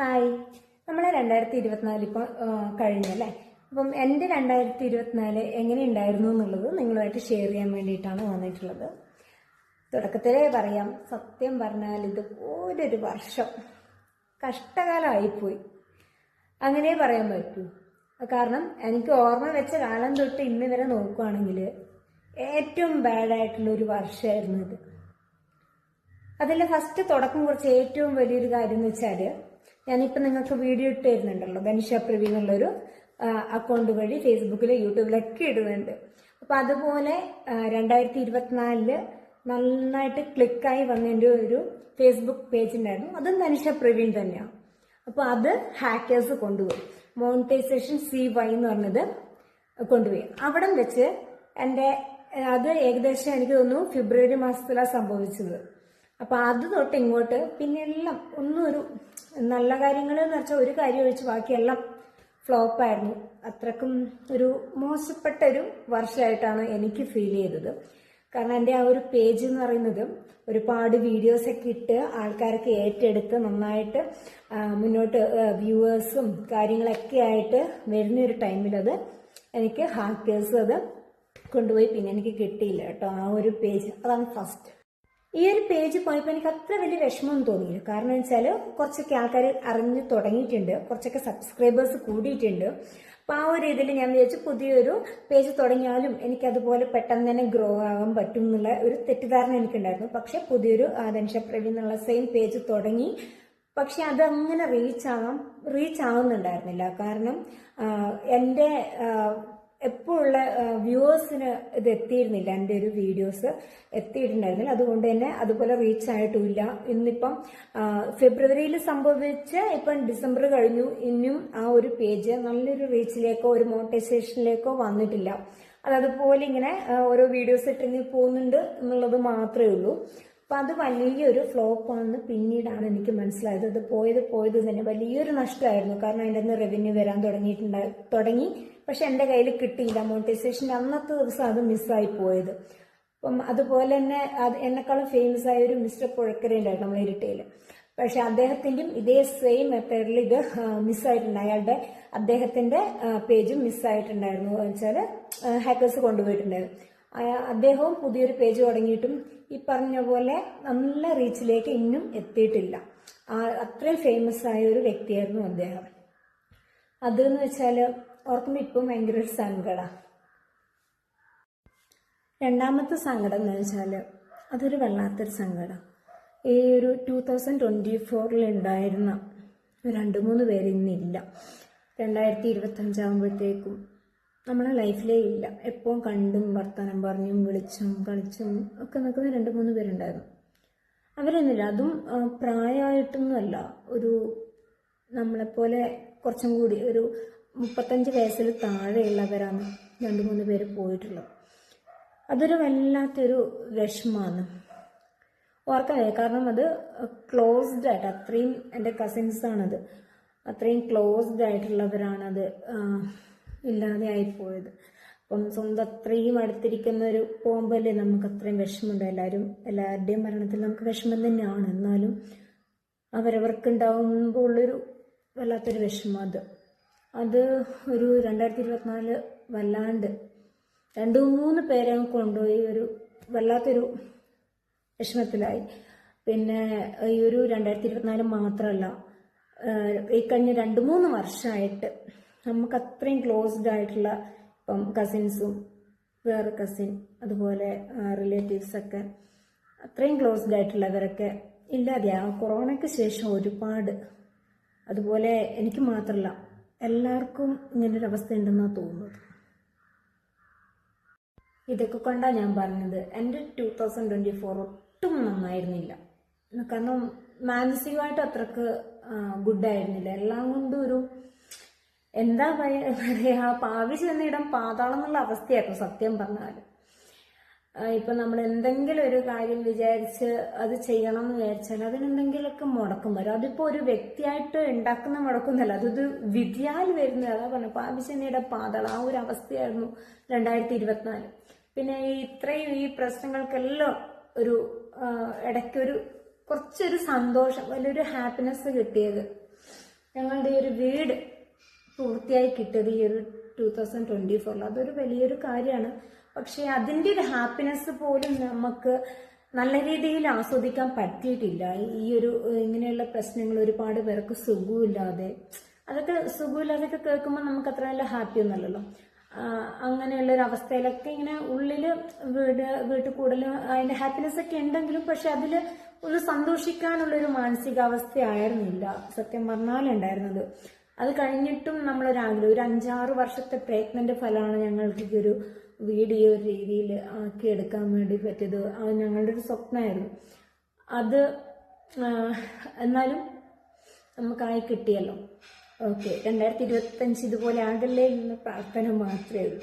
Hi നമ്മൾ രണ്ടായിരത്തി ഇരുപത്തിനാല് ഇപ്പോൾ കഴിഞ്ഞല്ലേ അപ്പം എന്റെ രണ്ടായിരത്തി ഇരുപത്തിനാല് എങ്ങനെ ഉണ്ടായിരുന്നു എന്നുള്ളത് നിങ്ങളുമായിട്ട് ഷെയർ ചെയ്യാൻ വേണ്ടിയിട്ടാണ് വന്നിട്ടുള്ളത്. തുടക്കത്തിലേ പറയാം സത്യം പറഞ്ഞാൽ ഇത് ഓരൊരു വർഷം കഷ്ടകാലമായിപ്പോയി. അങ്ങനെ പറയാൻ പറ്റൂ. കാരണം എനിക്ക് ഓർമ്മ വെച്ച കാലം തൊട്ട് ഇന്ന് വരെ നോക്കുവാണെങ്കിൽ ഏറ്റവും ബാഡായിട്ടുള്ള ഒരു വർഷമായിരുന്നു ഇത്. അതിന്റെ ഫസ്റ്റ് തുടക്കം കുറച്ച് ഏറ്റവും വലിയൊരു കാര്യം എന്ന് വെച്ചാൽ ഞാനിപ്പോൾ നിങ്ങൾക്ക് വീഡിയോ ഇട്ട് തരുന്നുണ്ടല്ലോ ധനുഷ പ്രവി എന്നുള്ളൊരു അക്കൗണ്ട് വഴി ഫേസ്ബുക്കിൽ യൂട്യൂബിലൊക്കെ ഇടുന്നുണ്ട്. അപ്പം അതുപോലെ രണ്ടായിരത്തി ഇരുപത്തിനാലിൽ നന്നായിട്ട് ക്ലിക്കായി വന്നതിന്റെ ഒരു ഫേസ്ബുക്ക് പേജ് ഉണ്ടായിരുന്നു. അതും ധനുഷ പ്രവീൺ തന്നെയാണ് അപ്പോൾ അത് ഹാക്കേഴ്സ് കൊണ്ടുപോയി. മോണിറ്റൈസേഷൻ സി വൈ എന്ന് പറഞ്ഞത് കൊണ്ടുപോയി. അവിടെ വെച്ച് എന്റെ അത് ഏകദേശം എനിക്ക് തോന്നുന്നു ഫെബ്രുവരി മാസത്തിലാണ് സംഭവിച്ചത്. അപ്പൊ അത് തൊട്ട് ഇങ്ങോട്ട് പിന്നെ എല്ലാം ഒന്നും ഒരു നല്ല കാര്യങ്ങൾ എന്ന് വെച്ചാൽ ഒരു കാര്യം ഒഴിച്ച് ബാക്കിയെല്ലാം ഫ്ലോപ്പായിരുന്നു അത്രക്കും ഒരു മോശപ്പെട്ട ഒരു വർഷമായിട്ടാണ് എനിക്ക് ഫീൽ ചെയ്തത്. കാരണം എന്റെ ആ ഒരു പേജ് എന്ന് പറയുന്നത് ഒരുപാട് വീഡിയോസ് ഒക്കെ ഇട്ട് ആൾക്കാരൊക്കെ ഏറ്റെടുത്ത് നന്നായിട്ട് മുന്നോട്ട് വ്യൂവേഴ്സും കാര്യങ്ങളൊക്കെ ആയിട്ട് വരുന്ന ഒരു ടൈമിൽ അത് എനിക്ക് ഹാക്കേഴ്സ് അത് കൊണ്ടുപോയി പിന്നെ എനിക്ക് കിട്ടിയില്ല കേട്ടോ ആ ഒരു പേജ് അതാണ് ഫസ്റ്റ് ഈ ഒരു പേജ് പോയപ്പോൾ എനിക്ക് അത്ര വലിയ വിഷമമൊന്നും തോന്നിയില്ല. കാരണം വെച്ചാൽ കുറച്ചൊക്കെ ആൾക്കാർ അറിഞ്ഞു തുടങ്ങിയിട്ടുണ്ട്. കുറച്ചൊക്കെ സബ്സ്ക്രൈബേഴ്സ് കൂടിയിട്ടുണ്ട്. അപ്പോൾ ആ ഒരു ഇതിൽ ഞാൻ വിചാരിച്ചു പുതിയൊരു പേജ് തുടങ്ങിയാലും എനിക്ക് അതുപോലെ പെട്ടെന്ന് തന്നെ ഗ്രോ ആകാൻ പറ്റും എന്നുള്ള ഒരു തെറ്റിദ്ധാരണ എനിക്കുണ്ടായിരുന്നു. പക്ഷെ പുതിയൊരു ധനുഷ എന്നുള്ള സെയിം പേജ് തുടങ്ങി. പക്ഷെ അത് അങ്ങനെ റീച്ച് ആകാം റീച്ച് ആവുന്നുണ്ടായിരുന്നില്ല. കാരണം എന്റെ എപ്പോഴുള്ള വ്യൂവേഴ്സിന് ഇത് എത്തിയിരുന്നില്ല. എന്റെ ഒരു വീഡിയോസ് എത്തിയിട്ടുണ്ടായിരുന്നില്ല. അതുകൊണ്ട് തന്നെ അതുപോലെ റീച്ച് ആയിട്ടുമില്ല ഇന്നിപ്പം ഫെബ്രുവരിയിൽ സംഭവിച്ച ഇപ്പം ഡിസംബർ കഴിഞ്ഞു. ഇനിയും ആ ഒരു പേജ് നല്ലൊരു റീച്ചിലേക്കോ ഒരു മോണിറ്റൈസേഷനിലേക്കോ വന്നിട്ടില്ല. അതതുപോലെ ഇങ്ങനെ ഓരോ വീഡിയോസ് ഇട്ടിങ്ങി പോകുന്നുണ്ട് എന്നുള്ളത് മാത്രമേ ഉള്ളൂ. അപ്പൊ അത് വലിയൊരു ഫ്ലോപ്പ് ആണെന്ന് പിന്നീടാണ് എനിക്ക് മനസ്സിലായത്. അത് പോയത് പോയത് തന്നെ വലിയൊരു നഷ്ടമായിരുന്നു. കാരണം അതിന്റെ നിന്ന് റവന്യൂ വരാൻ തുടങ്ങിയിട്ടുണ്ടായി തുടങ്ങി. പക്ഷെ എന്റെ കയ്യിൽ കിട്ടിയില്ല. മോണിറ്റൈസേഷന്റെ അന്നത്തെ ദിവസം അത് മിസ്സായി പോയത്. അപ്പം അതുപോലെ തന്നെ അത് എന്നെക്കാളും ഫേമസ് ആയ ഒരു മിസ്റ്റർ പുഴക്കര ഉണ്ടായിരുന്നു നമ്മൾ ഇരിട്ടയിൽ. പക്ഷെ അദ്ദേഹത്തിന്റെയും ഇതേ സെയിം മെത്തേഡിൽ ഇത് മിസ്സായിട്ടുണ്ട് അയാളുടെ അദ്ദേഹത്തിന്റെ പേജും മിസ്സായിട്ടുണ്ടായിരുന്നു വെച്ചാൽ ഹാക്കേഴ്സ് കൊണ്ടുപോയിട്ടുണ്ടായിരുന്നു. അദ്ദേഹവും പുതിയൊരു പേജ് തുടങ്ങിയിട്ടും ഈ പറഞ്ഞ പോലെ നല്ല റീച്ചിലേക്ക് ഇന്നും എത്തിയിട്ടില്ല. അത്രയും ഫേമസ് ആയ ഒരു വ്യക്തിയായിരുന്നു അദ്ദേഹം. അതെന്ന് വെച്ചാൽ ഓർക്കുമ്പോൾ ഇപ്പം ഭയങ്കര ഒരു സങ്കട. രണ്ടാമത്തെ സങ്കടം എന്ന് വെച്ചാൽ അതൊരു വല്ലാത്തൊരു സങ്കടം. ഈ ഒരു ടു തൗസൻഡ് ട്വന്റി ഫോറിൽ ഉണ്ടായിരുന്ന രണ്ട് മൂന്ന് പേര് ഇന്നില്ല. രണ്ടായിരത്തി ഇരുപത്തഞ്ചാകുമ്പോഴത്തേക്കും നമ്മളെ ലൈഫിലേ ഇല്ല. എപ്പോഴും കണ്ടും വർത്തമാനം പറഞ്ഞും വിളിച്ചും കളിച്ചും ഒക്കെ നിൽക്കുന്ന രണ്ട് മൂന്ന് പേരുണ്ടായിരുന്നു. അവരൊന്നുമില്ല. അതും പ്രായമായിട്ടൊന്നുമല്ല. ഒരു നമ്മളെപ്പോലെ കുറച്ചും കൂടി ഒരു മുപ്പത്തഞ്ച് വയസ്സിൽ താഴെയുള്ളവരാണ് രണ്ട് മൂന്ന് പേര് പോയിട്ടുള്ളത്. അതൊരു വല്ലാത്തൊരു വിഷമമാണ് ഓർക്കാതെ കാരണം അത് ക്ലോസ്ഡ് ആയിട്ട് അത്രയും എന്റെ കസിൻസാണത് അത്രയും ക്ലോസ്ഡ് ആയിട്ടുള്ളവരാണത്. ഇല്ലാതെ ആയിപ്പോയത്. അപ്പം സ്വന്തം അത്രയും അടുത്തിരിക്കുന്ന ഒരു പോകുമ്പോഴല്ലേ നമുക്ക് അത്രയും വിഷമമുണ്ട്. എല്ലാവരും എല്ലാവരുടെയും മരണത്തിൽ നമുക്ക് വിഷമം തന്നെയാണ്. എന്നാലും അവരവർക്കുണ്ടാകുമ്പോൾ ഉള്ളൊരു വല്ലാത്തൊരു വിഷമം അത്. അത് ഒരു രണ്ടായിരത്തി ഇരുപത്തിനാല് വല്ലാണ്ട് രണ്ട് മൂന്ന് പേരെ കൊണ്ടുപോയി ഒരു വല്ലാത്തൊരു വിഷമത്തിലായി. പിന്നെ ഈ ഒരു രണ്ടായിരത്തി ഇരുപത്തിനാല് മാത്രമല്ല ഈ കഴിഞ്ഞ രണ്ട് മൂന്ന് വർഷമായിട്ട് നമുക്ക് അത്രയും ക്ലോസ്ഡ് ആയിട്ടുള്ള ഇപ്പം കസിൻസും വേറെ കസിൻ അതുപോലെ റിലേറ്റീവ്സ് ഒക്കെ അത്രയും ക്ലോസ്ഡ് ആയിട്ടുള്ളവരൊക്കെ ഇല്ലാതെയാ. കൊറോണയ്ക്ക് ശേഷം ഒരുപാട്. അതുപോലെ എനിക്ക് മാത്രമല്ല എല്ലാവർക്കും ഇങ്ങനൊരു അവസ്ഥ ഉണ്ടെന്നാണ് തോന്നുന്നത്. ഇതൊക്കെ കൊണ്ടാണ് ഞാൻ പറഞ്ഞത്. എന്റെ ടൂ തൗസൻഡ് ട്വന്റി ഫോർ ഒട്ടും നന്നായിരുന്നില്ല. കാരണം മാനസികമായിട്ട് അത്രയ്ക്ക് ഗുഡായിരുന്നില്ല എല്ലാം കൊണ്ടും ഒരു എന്താ പറയ- പാവി ചെന്നിടം പാതാളം എന്നുള്ള അവസ്ഥയായിരുന്നു സത്യം പറഞ്ഞാൽ ഇപ്പൊ നമ്മൾ എന്തെങ്കിലും ഒരു കാര്യം വിചാരിച്ച് അത് ചെയ്യണം എന്ന് വിചാരിച്ചാൽ അതിനെന്തെങ്കിലുമൊക്കെ മുടക്കം. വരും. അതിപ്പോ ഒരു വ്യക്തിയായിട്ട് ഉണ്ടാക്കുന്ന മുടക്കൊന്നല്ല അതൊരു വിധിയാൽ വരുന്നത് അതാ പറഞ്ഞു പാപിച്ചെന്നിയുടെ പാതളം ആ ഒരു അവസ്ഥയായിരുന്നു രണ്ടായിരത്തി ഇരുപത്തിനാല് പിന്നെ ഇത്രയും ഈ പ്രശ്നങ്ങൾക്കെല്ലാം ഒരു ഇടയ്ക്കൊരു കുറച്ചൊരു സന്തോഷം വലിയൊരു ഹാപ്പിനെസ് കിട്ടിയത്. ഞങ്ങളുടെ ഒരു വീട് പൂർത്തിയായി കിട്ടിയത് ഈ ഒരു ടു തൗസൻഡ് ട്വന്റി ഫോറിൽ അതൊരു വലിയൊരു കാര്യമാണ്. പക്ഷേ അതിന്റെ ഒരു ഹാപ്പിനെസ് പോലും നമുക്ക് നല്ല രീതിയിൽ ആസ്വദിക്കാൻ പറ്റിയിട്ടില്ല. ഈ ഒരു ഇങ്ങനെയുള്ള പ്രശ്നങ്ങൾ ഒരുപാട് പേർക്ക് സുഖമില്ലാതെ. അതൊക്കെ സുഖമില്ലാതെയൊക്കെ കേൾക്കുമ്പോൾ നമുക്ക് അത്ര നല്ല ഹാപ്പി ഒന്നുമല്ലല്ലോ അങ്ങനെയുള്ള ഒരു അവസ്ഥയിലൊക്കെ ഇങ്ങനെ ഉള്ളിൽ വീട് വീട്ടിൽ കൂടുതലും അതിന്റെ ഹാപ്പിനെസ് ഒക്കെ ഉണ്ടെങ്കിലും പക്ഷെ അതിൽ ഒന്ന് സന്തോഷിക്കാനുള്ളൊരു മാനസികാവസ്ഥയായിരുന്നില്ല. സത്യം പറഞ്ഞാലുണ്ടായിരുന്നത്. അത് കഴിഞ്ഞിട്ടും നമ്മളൊരാഗ്രഹം. ഒരു അഞ്ചാറ് വർഷത്തെ പ്രയത്നന്റെ ഫലമാണ് ഞങ്ങൾക്ക് ഈ ഒരു വീട് ഈ ഒരു രീതിയിൽ ആക്കി എടുക്കാൻ വേണ്ടി പറ്റിയത്. അത് ഞങ്ങളുടെ ഒരു സ്വപ്നമായിരുന്നു. അത് എന്നാലും നമുക്കായി കിട്ടിയല്ലോ. ഓക്കെ. രണ്ടായിരത്തി ഇരുപത്തഞ്ച് ഇതുപോലെ ആകല്ലേ എന്ന പ്രാർത്ഥന മാത്രമേ ഉള്ളൂ.